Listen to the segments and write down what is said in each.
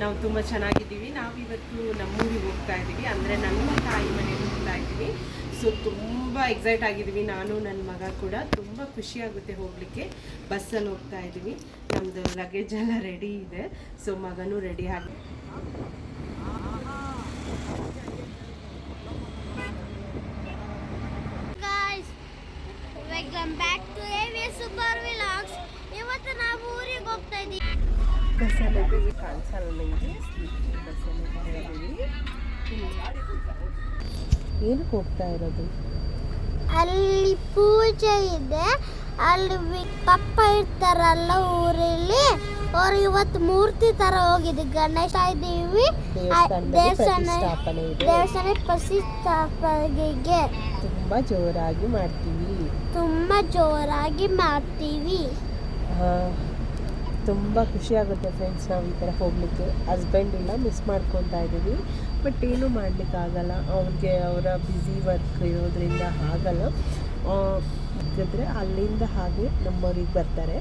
ನಾವು ತುಂಬ ಚೆನ್ನಾಗಿದ್ದೀವಿ. ನಾವಿವತ್ತು ನಮ್ಮೂರಿಗೆ ಹೋಗ್ತಾ ಇದ್ದೀವಿ. ಅಂದರೆ ನಮ್ಮ ತಾಯಿ ಮನೆಗೆ ಹೋಗ್ತಾ ಇದ್ದೀವಿ. ಸೊ ತುಂಬ ಎಕ್ಸೈಟ್ ಆಗಿದ್ದೀವಿ. ನಾನು, ನನ್ನ ಮಗ ಕೂಡ ತುಂಬ ಖುಷಿಯಾಗುತ್ತೆ ಹೋಗಲಿಕ್ಕೆ. ಬಸ್ಸಲ್ಲಿ ಹೋಗ್ತಾ ಇದ್ದೀವಿ. ನಮ್ಮದು ಲಗೇಜ್ ಎಲ್ಲ ರೆಡಿ ಇದೆ. ಸೊ ಮಗನೂ ರೆಡಿ ಆಗಿ ಬ್ಯಾಕ್ ಟು ಇವತ್ತು ನಾವು ಊರಿಗೆ ಹೋಗ್ತಾ ಇದ್ದೀವಿ. ಬಸ್ಸಲ್ಲಿ ಹೋಗಿ ಕಾಣಿಸಲ್ಲ ನನಗೆ ಬಸ್ಸಲ್ಲಿ ಏನಕ್ಕೆ ಹೋಗ್ತಾ ಇರೋದು? ಅಲ್ಲಿ ಪೂಜೆ ಇದೆ. ಅಲ್ಲಿ ಪಪ್ಪ ಇರ್ತಾರಲ್ಲ ಊರಲ್ಲಿ. ಅವ್ರು ಇವತ್ತು ಮೂರ್ತಿ ತರ ಹೋಗಿದೆ. ಗಣೇಶ ದೇವಸ್ಥಾನದಲ್ಲಿ ದೇವಸ್ಥಾನ ದೇವಸ್ಥಾನ ಪ್ರತಿಷ್ಠಾಪನೆಗೆ. ತುಂಬಾ ಜೋರಾಗಿ ಮಾಡ್ತೀವಿ. ತುಂಬಾ ಜೋರಾಗಿ ಮಾಡ್ತೀವಿ. ತುಂಬ ಖುಷಿ ಆಗುತ್ತೆ ಫ್ರೆಂಡ್ಸ್ ನಾವು ಈ ಥರ ಹೋಗಲಿಕ್ಕೆ. ಹಸ್ಬೆಂಡ್ ಇಲ್ಲ ಮಿಸ್ ಮಾಡ್ಕೊತಾ ಇದ್ದೀವಿ. ಬಟ್ ಏನೂ ಮಾಡಲಿಕ್ಕಾಗಲ್ಲ ಅವ್ರಿಗೆ ಅವರ ಬ್ಯುಸಿ ವರ್ಕ್ ಇರೋದ್ರಿಂದ ಆಗಲ್ಲ. ಯಾಕಂದರೆ ಅಲ್ಲಿಂದ ಹಾಗೆ ನಮ್ಮವ್ರಿಗೆ ಬರ್ತಾರೆ.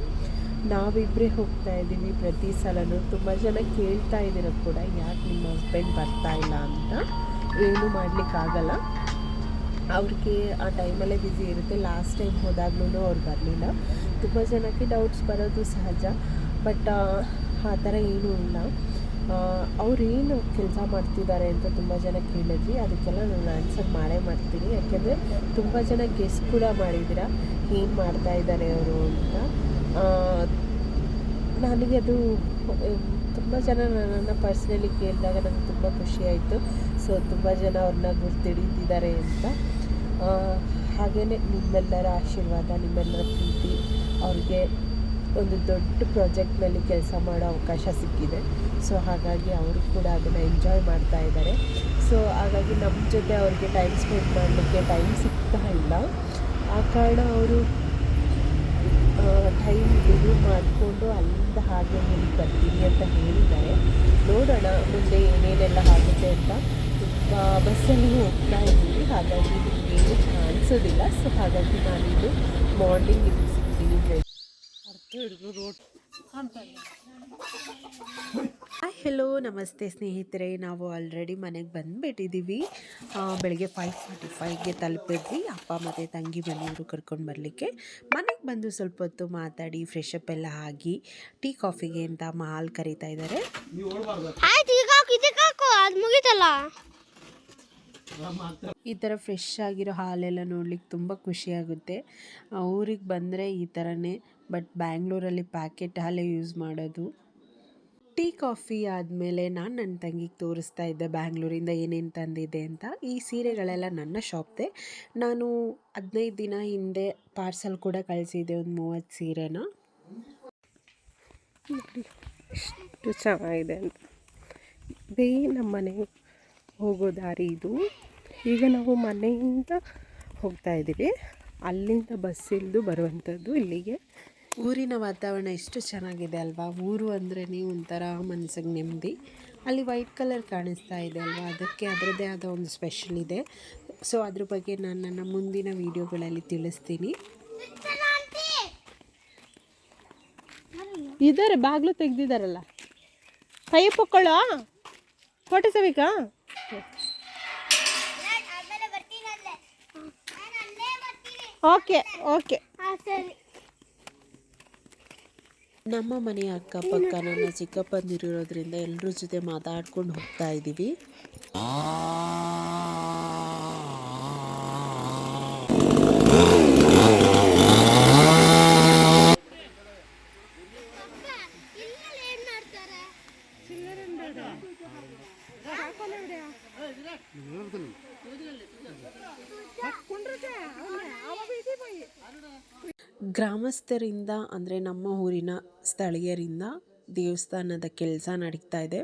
ನಾವಿಬ್ಬರೇ ಹೋಗ್ತಾ ಇದ್ದೀವಿ ಪ್ರತಿ ಸಲನೂ. ತುಂಬ ಜನ ಕೇಳ್ತಾ ಇದ್ದೀರ ಕೂಡ, ಯಾಕೆ ನಿಮ್ಮ ಹಸ್ಬೆಂಡ್ ಬರ್ತಾ ಇಲ್ಲ ಅಂತ. ಏನೂ ಮಾಡಲಿಕ್ಕಾಗಲ್ಲ ಅವ್ರಿಗೆ ಆ ಟೈಮಲ್ಲೇ ಬ್ಯುಸಿ ಇರುತ್ತೆ. ಲಾಸ್ಟ್ ಟೈಮ್ ಹೋದಾಗ್ಲೂ ಅವ್ರು ಬರಲಿಲ್ಲ. ತುಂಬ ಜನಕ್ಕೆ ಡೌಟ್ಸ್ ಬರೋದು ಸಹಜ. ಬಟ್, ಆ ಥರ ಏನೂ ಇಲ್ಲ. ಅವರೇನು ಕೆಲಸ ಮಾಡ್ತಿದ್ದಾರೆ ಅಂತ ತುಂಬ ಜನ ಕೇಳಿದ್ವಿ. ಅದಕ್ಕೆಲ್ಲ ನಾನು ಆನ್ಸರ್ ಮಾಡೇ ಮಾಡ್ತೀನಿ. ಯಾಕೆಂದರೆ ತುಂಬ ಜನ ಗೆಸ್ ಕೂಡ ಮಾಡಿದ್ದೀರಾ. ಏನು ಮಾಡ್ತಾ ಇದ್ದಾರೆ ಅವರು ಅಂತ. ನನಗೆ ಅದು ತುಂಬ ಜನ ನನ್ನನ್ನು ಪರ್ಸ್ನಲಿ ಕೇಳಿದಾಗ ನನಗೆ ತುಂಬ ಖುಷಿಯಾಯಿತು ಸೊ ತುಂಬ ಜನ ಅವ್ರನ್ನ ಗುರ್ತಿಡಿತಿದ್ದಾರೆ ಅಂತ. ಹಾಗೆಯೇ ನಿಮ್ಮೆಲ್ಲರ ಆಶೀರ್ವಾದ, ನಿಮ್ಮೆಲ್ಲರ ಪ್ರೀತಿ ಅವ್ರಿಗೆ ಒಂದು ದೊಡ್ಡ ಪ್ರಾಜೆಕ್ಟ್ನಲ್ಲಿ ಕೆಲಸ ಮಾಡೋ ಅವಕಾಶ ಸಿಕ್ಕಿದೆ. ಸೊ ಹಾಗಾಗಿ ಅವರು ಕೂಡ ಅದನ್ನು ಎಂಜಾಯ್ ಮಾಡ್ತಾ ಇದ್ದಾರೆ. ಸೊ ಹಾಗಾಗಿ ನಮ್ಮ ಜೊತೆ ಅವ್ರಿಗೆ ಟೈಮ್ ಸ್ಪೆಂಡ್ ಮಾಡಲಿಕ್ಕೆ ಟೈಮ್ ಸಿಗ್ತಾ ಇಲ್ಲ. ಆ ಕಾರಣ ಅವರು ಟೈಮ್ ಇದು ಮಾಡಿಕೊಂಡು ಅಲ್ಲಿಂದ ಹಾಗೆ ಮುಂದೆ ಬರ್ತೀನಿ ಅಂತ ಹೇಳಿದ್ದಾರೆ. ನೋಡೋಣ ಮುಂದೆ ಏನೇನೆಲ್ಲ ಆಗುತ್ತೆ ಅಂತ. ಬಸ್ಸಲ್ಲಿ ಹೋಗ್ತಾ ಇದ್ದೀವಿ ಹಾಗಾಗಿ ನಿಮಗೇನು ಕಾಣಿಸೋದಿಲ್ಲ ಸೊ ಹಾಗಾಗಿ ನಾನಿದ್ದು ಮಾರ್ನಿಂಗ್ ಇಲ್ಲಿ ಸಿಗ್ತೀನಿ. ಹಾಯ್ ಹೆಲೋ ನಮಸ್ತೆ ಸ್ನೇಹಿತರೆ. ನಾವು ಆಲ್ರೆಡಿ ಮನೆಗೆ ಬಂದುಬಿಟ್ಟಿದ್ದೀವಿ ಬೆಳಗ್ಗೆ ಫೈವ್ ಫಾರ್ಟಿ ಫೈವ್ಗೆ ತಲುಪಿದ್ವಿ. ಅಪ್ಪ ಮತ್ತು ತಂಗಿ ಮನೆಯವರು ಕರ್ಕೊಂಡು ಬರಲಿಕ್ಕೆ. ಮನೆಗೆ ಬಂದು ಸ್ವಲ್ಪ ಹೊತ್ತು ಮಾತಾಡಿ ಫ್ರೆಶ್ ಅಪ್ ಎಲ್ಲ ಆಗಿ ಟೀ ಕಾಫಿಗೆ ಅಂತ ಮಾಲ್ ಕರೀತಾ ಇದ್ದಾರೆ ಈ ಥರ ಫ್ರೆಶ್ ಆಗಿರೋ ಹಾಲೆಲ್ಲ ನೋಡ್ಲಿಕ್ಕೆ ತುಂಬ ಖುಷಿಯಾಗುತ್ತೆ ಊರಿಗೆ ಬಂದರೆ ಈ ಥರನೇ ಬಟ್ ಬ್ಯಾಂಗ್ಳೂರಲ್ಲಿ ಪ್ಯಾಕೆಟ್ ಹಾಲೇ ಯೂಸ್ ಮಾಡೋದು. ಟೀ ಕಾಫಿ ಆದಮೇಲೆ ನಾನು ನನ್ನ ತಂಗಿಗೆ ತೋರಿಸ್ತಾ ಇದ್ದೆ ಬ್ಯಾಂಗ್ಳೂರಿಂದ ಏನೇನು ತಂದಿದೆ ಅಂತ. ಈ ಸೀರೆಗಳೆಲ್ಲ ನನ್ನ ಶಾಪ್ದೆ. ನಾನು ಹದಿನೈದು ದಿನ ಹಿಂದೆ ಪಾರ್ಸಲ್ ಕೂಡ ಕಳಿಸಿದ್ದೆ ಒಂದು ಮೂವತ್ತು ಸೀರೆನ. ಎಷ್ಟು ಚೆನ್ನಾಗಿದೆ ಅಂತ. ಇದೇ ನಮ್ಮ ಮನೆ ಹೋಗೋ ದಾರಿ ಇದು. ಈಗ ನಾವು ಮನೆಯಿಂದ ಹೋಗ್ತಾ ಇದ್ದೀವಿ. ಅಲ್ಲಿಂದ ಬಸ್ ಇಳಿದು ಬರುವಂಥದ್ದು ಇಲ್ಲಿಗೆ. ಊರಿನ ವಾತಾವರಣ ಎಷ್ಟು ಚೆನ್ನಾಗಿದೆ ಅಲ್ವಾ? ಊರು ಅಂದ್ರೆ ಒಂಥರ ಮನಸ್ಸಿಗೆ ನೆಮ್ಮದಿ. ಅಲ್ಲಿ ವೈಟ್ ಕಲರ್ ಕಾಣಿಸ್ತಾ ಇದೆ ಅಲ್ವಾ? ಅದಕ್ಕೆ ಅದರದ್ದೇ ಆದ ಒಂದು ಸ್ಪೆಷಲ್ ಇದೆ. ಸೊ ಅದ್ರ ಬಗ್ಗೆ ನಾನು ನನ್ನ ಮುಂದಿನ ವೀಡಿಯೋಗಳಲ್ಲಿ ತಿಳಿಸ್ತೀನಿ. ಇದಾರೆ ಬಾಗಿಲು ತೆಗೆದಿದ್ದಾರಲ್ಲ ಕೈ ಪೊಕ್ಕೊಳ್ಳೋ? ಫೋಟೋ ಸವಿಕಾ? Okay okay. ಸರಿ. ನಮ್ಮ ಮನೆಯ ಅಕ್ಕಪಕ್ಕ ನನ್ನ ಚಿಕ್ಕಪ್ಪಂದಿರೋದ್ರಿಂದ ಎಲ್ಲರ ಜೊತೆ ಮಾತಾಡ್ಕೊಂಡು ಹೋಗ್ತಾ ಇದ್ದೀವಿ ಗ್ರಾಮಸ್ಥರಿಂದ, ಅಂದರೆ ನಮ್ಮ ಊರಿನ ಸ್ಥಳೀಯರಿಂದ ದೇವಸ್ಥಾನದ ಕೆಲಸ ನಡೀತಾ ಇದೆ.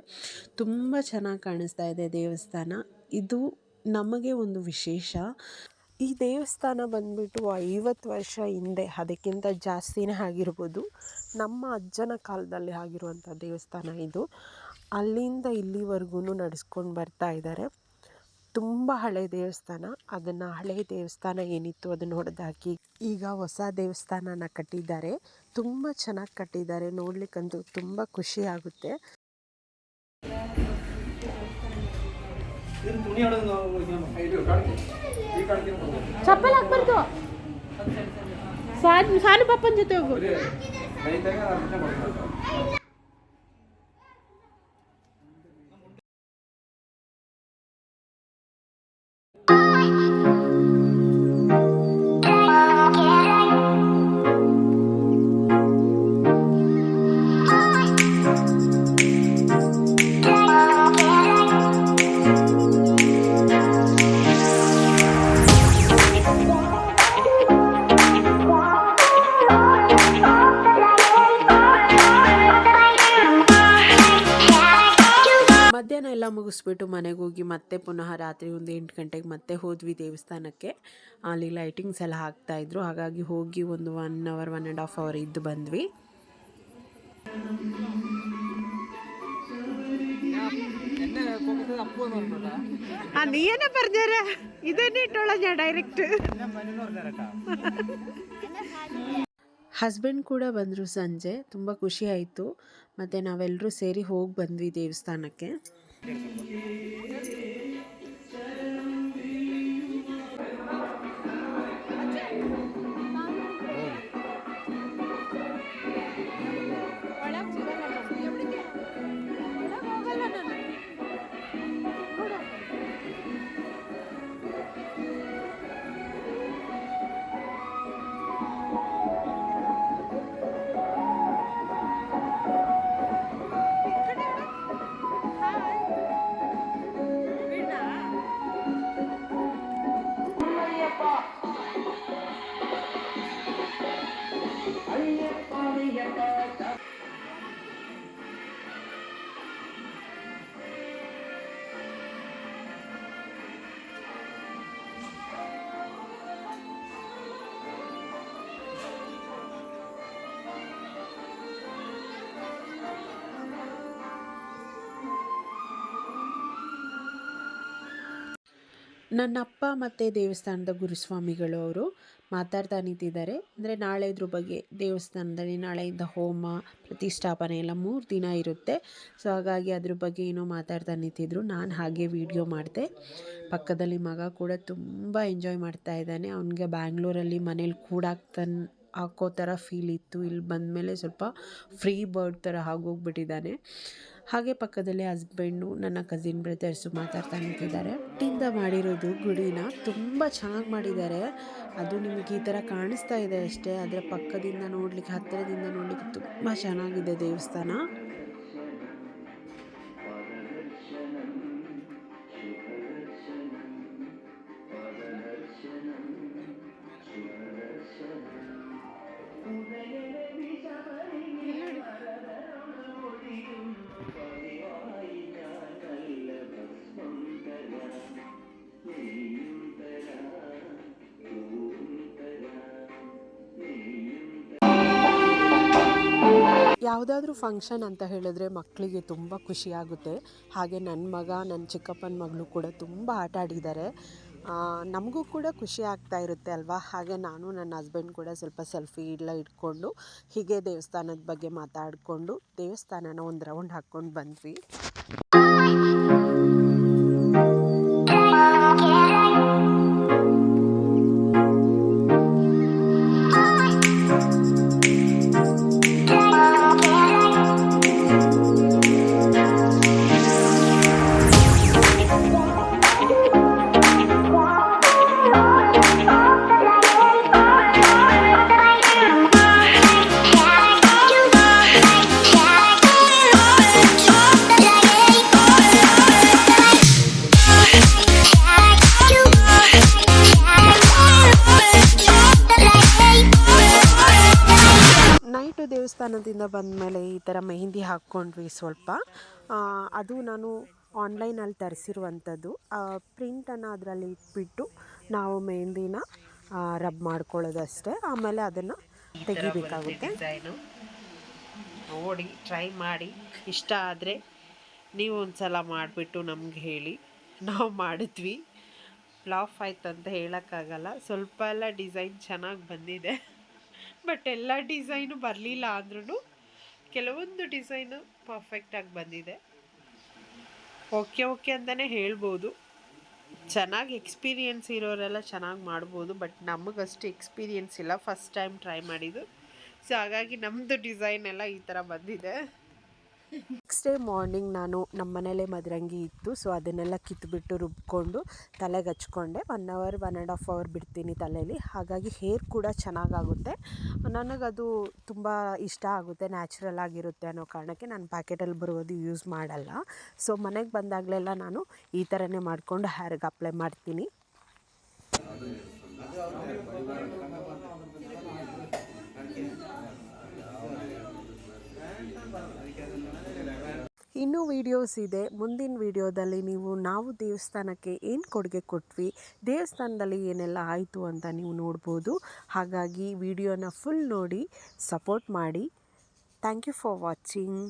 ತುಂಬ ಚೆನ್ನಾಗಿ ಕಾಣಿಸ್ತಾ ಇದೆ ದೇವಸ್ಥಾನ. ಇದು ನಮಗೆ ಒಂದು ವಿಶೇಷ. ಈ ದೇವಸ್ಥಾನ ಬಂದ್ಬಿಟ್ಟು ಐವತ್ತು ವರ್ಷ ಹಿಂದೆ, ಅದಕ್ಕಿಂತ ಜಾಸ್ತಿನೇ ಆಗಿರ್ಬೋದು. ನಮ್ಮ ಅಜ್ಜನ ಕಾಲದಲ್ಲಿ ಆಗಿರುವಂಥ ದೇವಸ್ಥಾನ ಇದು. ಅಲ್ಲಿಂದ ಇಲ್ಲಿವರೆಗೂ ನಡೆಸ್ಕೊಂಡು ಬರ್ತಾ ಇದ್ದಾರೆ. ತುಂಬ ಹಳೆ ದೇವಸ್ಥಾನ. ಅದನ್ನು ಹಳೆ ದೇವಸ್ಥಾನ ಏನಿತ್ತು ಅದನ್ನು ಹೊಡೆದಾಕಿ ಈಗ ಹೊಸ ದೇವಸ್ಥಾನನ ಕಟ್ಟಿದ್ದಾರೆ. ತುಂಬ ಚೆನ್ನಾಗಿ ಕಟ್ಟಿದ್ದಾರೆ. ನೋಡ್ಲಿಕ್ಕಂತೂ ತುಂಬ ಖುಷಿ ಆಗುತ್ತೆ. ಚಪ್ಪಲ್ ಹಾಕ್ಬಾರ್ದು ಸಾನು ಪಾಪನ ಜೊತೆ ಹೋಗು. ಮುಗಿಸ್ಬಿಟ್ಟು ಮನೆಗೆ ಹೋಗಿ ಮತ್ತೆ ಪುನಃ ರಾತ್ರಿ ಒಂದು ಎಂಟು ಗಂಟೆಗೆ ಮತ್ತೆ ಹೋದ್ವಿ ದೇವಸ್ಥಾನಕ್ಕೆ. ಅಲ್ಲಿ ಲೈಟಿಂಗ್ಸ್ ಎಲ್ಲ ಹಾಕ್ತಾಯಿದ್ರು ಹಾಗಾಗಿ ಹೋಗಿ ಒಂದು one hour one and half hour ಇದ್ದು ಬಂದ್ವಿ. ಅದು ಏನೇ ಬರ್ದಾರ ಇದನ್ನೇ ಡೈರೆಕ್ಟ್ ಹಸ್ಬೆಂಡ್ ಕೂಡ ಬಂದರು ಸಂಜೆ. ತುಂಬ ಖುಷಿ ಆಯಿತು. ಮತ್ತು ನಾವೆಲ್ಲರೂ ಸೇರಿ ಹೋಗಿ ಬಂದ್ವಿ ದೇವಸ್ಥಾನಕ್ಕೆ. Gracias. ನನ್ನ ಅಪ್ಪ ಮತ್ತು ದೇವಸ್ಥಾನದ ಗುರುಸ್ವಾಮಿಗಳು ಅವರು ಮಾತಾಡ್ತಾ ನಿಂತಿದ್ದಾರೆ. ಅಂದರೆ ನಾಳೆ ಇದ್ರ ಬಗ್ಗೆ ದೇವಸ್ಥಾನದಲ್ಲಿ ನಾಳೆಯಿಂದ ಹೋಮ, ಪ್ರತಿಷ್ಠಾಪನೆ ಎಲ್ಲ ಮೂರು ದಿನ ಇರುತ್ತೆ. ಸೊ ಹಾಗಾಗಿ ಅದ್ರ ಬಗ್ಗೆ ಏನೋ ಮಾತಾಡ್ತಾ ನಿಂತಿದ್ರು. ನಾನು ಹಾಗೆ ವಿಡಿಯೋ ಮಾಡಿದೆ. ಪಕ್ಕದಲ್ಲಿ ಮಗ ಕೂಡ ತುಂಬ ಎಂಜಾಯ್ ಮಾಡ್ತಾ ಇದ್ದಾನೆ. ಅವನಿಗೆ ಬ್ಯಾಂಗ್ಳೂರಲ್ಲಿ ಮನೇಲಿ ಕೂಡಾಕ್ತಾನೆ ಹಾಕೋ ಥರ ಫೀಲ್ ಇತ್ತು. ಇಲ್ಲಿ ಬಂದಮೇಲೆ ಸ್ವಲ್ಪ ಫ್ರೀ ಬರ್ಡ್ ಥರ ಆಗೋಗ್ಬಿಟ್ಟಿದ್ದಾನೆ. ಹಾಗೆ ಪಕ್ಕದಲ್ಲಿ ಹಸ್ಬೆಂಡು, ನನ್ನ ಕಸಿನ್ ಬ್ರದರ್ಸು ಮಾತಾಡ್ತಾ ನಿಂತಿದ್ದಾರೆ. ಟಿಂದ ಮಾಡಿರೋದು ಗುಡಿನ ತುಂಬ ಚೆನ್ನಾಗಿ ಮಾಡಿದ್ದಾರೆ. ಅದು ನಿಮಗೆ ಈ ಥರ ಕಾಣಿಸ್ತಾ ಇದೆ ಅಷ್ಟೇ. ಆದರೆ ಪಕ್ಕದಿಂದ ನೋಡ್ಲಿಕ್ಕೆ, ಹತ್ತಿರದಿಂದ ನೋಡ್ಲಿಕ್ಕೆ ತುಂಬ ಚೆನ್ನಾಗಿದೆ ದೇವಸ್ಥಾನ. ಯಾವುದಾದ್ರೂ ಫಂಕ್ಷನ್ ಅಂತ ಹೇಳಿದ್ರೆ ಮಕ್ಕಳಿಗೆ ತುಂಬ ಖುಷಿಯಾಗುತ್ತೆ ಹಾಗೆ ನನ್ನ ಮಗ ನನ್ನ ಚಿಕ್ಕಪ್ಪನ ಮಗಳು ಕೂಡ ತುಂಬ ಆಟ ಆಡಿದ್ದಾರೆ. ನಮಗೂ ಕೂಡ ಖುಷಿ ಆಗ್ತಾ ಇರುತ್ತೆ ಅಲ್ವಾ? ಹಾಗೆ ನಾನು ನನ್ನ ಹಸ್ಬೆಂಡ್ ಕೂಡ ಸ್ವಲ್ಪ ಸೆಲ್ಫಿ ಎಲ್ಲ ಇಟ್ಕೊಂಡು, ಹೀಗೆ ದೇವಸ್ಥಾನದ ಬಗ್ಗೆ ಮಾತಾಡಿಕೊಂಡು ದೇವಸ್ಥಾನನ ಒಂದು ರೌಂಡ್ ಹಾಕ್ಕೊಂಡು ಬಂದ್ವಿ. ದೇವಸ್ಥಾನದಿಂದ ಬಂದಮೇಲೆ ಈ ಥರ ಮೆಹಂದಿ ಹಾಕ್ಕೊಂಡ್ವಿ ಸ್ವಲ್ಪ. ಅದು ನಾನು ಆನ್ಲೈನಲ್ಲಿ ತರಿಸಿರುವಂಥದ್ದು. ಪ್ರಿಂಟನ್ನು ಅದರಲ್ಲಿ ಇಟ್ಬಿಟ್ಟು ನಾವು ಮೆಹಂದಿನ ರಬ್ ಮಾಡ್ಕೊಳ್ಳೋದಷ್ಟೇ. ಆಮೇಲೆ ಅದನ್ನು ತೆಗಿಬೇಕಾಗುತ್ತೆ. ನೋಡಿ, ಟ್ರೈ ಮಾಡಿ. ಇಷ್ಟ ಆದರೆ ನೀವು ಒಂದು ಸಲ ಮಾಡಿಬಿಟ್ಟು ನಮ್ಗೆ ಹೇಳಿ. ನಾವು ಮಾಡಿದ್ವಿ. ಫ್ಲಾಫ್ ಆಯ್ತು ಅಂತ ಹೇಳೋಕ್ಕಾಗಲ್ಲ. ಸ್ವಲ್ಪ ಎಲ್ಲ ಡಿಸೈನ್ ಚೆನ್ನಾಗಿ ಬಂದಿದೆ. ಬಟ್ ಎಲ್ಲ ಡಿಸೈನು ಬರಲಿಲ್ಲ ಅಂದ್ರೂ ಕೆಲವೊಂದು ಡಿಸೈನು ಪರ್ಫೆಕ್ಟಾಗಿ ಬಂದಿದೆ. ಓಕೆ ಓಕೆ ಅಂತಲೇ ಹೇಳ್ಬೋದು. ಚೆನ್ನಾಗಿ ಎಕ್ಸ್ಪೀರಿಯೆನ್ಸ್ ಇರೋರೆಲ್ಲ ಚೆನ್ನಾಗಿ ಮಾಡ್ಬೋದು ಬಟ್ ನಮಗಷ್ಟು ಎಕ್ಸ್ಪೀರಿಯೆನ್ಸ್ ಇಲ್ಲ. ಫಸ್ಟ್ ಟೈಮ್ ಟ್ರೈ ಮಾಡಿದ್ದು. ಸೊ ಹಾಗಾಗಿ ನಮ್ಮದು ಡಿಸೈನ್ ಎಲ್ಲ ಈ ಥರ ಬಂದಿದೆ. ನೆಕ್ಸ್ಟ್ ಡೇ ಮಾರ್ನಿಂಗ್ ನಾನು ನಮ್ಮ ಮನೇಲೇ ಮದರಂಗಿ ಇತ್ತು ಸೊ ಅದನ್ನೆಲ್ಲ ಕಿತ್ತುಬಿಟ್ಟು ರುಬ್ಕೊಂಡು ತಲೆಗೆ ಹಚ್ಕೊಂಡೆ. One hour one and half hour ಬಿಡ್ತೀನಿ ತಲೆಯಲ್ಲಿ ಹಾಗಾಗಿ ಹೇರ್ ಕೂಡ ಚೆನ್ನಾಗಾಗುತ್ತೆ. ನನಗದು ತುಂಬ ಇಷ್ಟ ಆಗುತ್ತೆ ನ್ಯಾಚುರಲ್ ಆಗಿರುತ್ತೆ ಅನ್ನೋ ಕಾರಣಕ್ಕೆ ನಾನು ಪ್ಯಾಕೆಟಲ್ಲಿ ಬರೋದು ಯೂಸ್ ಮಾಡಲ್ಲ. ಸೊ ಮನೆಗೆ ಬಂದಾಗಲೆಲ್ಲ ನಾನು ಈ ಥರನೇ ಮಾಡಿಕೊಂಡು ಹೇರ್ಗೆ ಅಪ್ಲೈ ಮಾಡ್ತೀನಿ. ಇನ್ನೂ ವೀಡಿಯೋಸ್ ಇದೆ. ಮುಂದಿನ ವೀಡಿಯೋದಲ್ಲಿ ನೀವು ನಾವು ದೇವಸ್ಥಾನಕ್ಕೆ ಏನು ಕೊಡುಗೆ ಕೊಟ್ವಿ, ದೇವಸ್ಥಾನದಲ್ಲಿ ಏನೆಲ್ಲ ಆಯಿತು ಅಂತ ನೀವು ನೋಡ್ಬೋದು. ಹಾಗಾಗಿ ವಿಡಿಯೋನ ಫುಲ್ ನೋಡಿ ಸಪೋರ್ಟ್ ಮಾಡಿ. Thank you for watching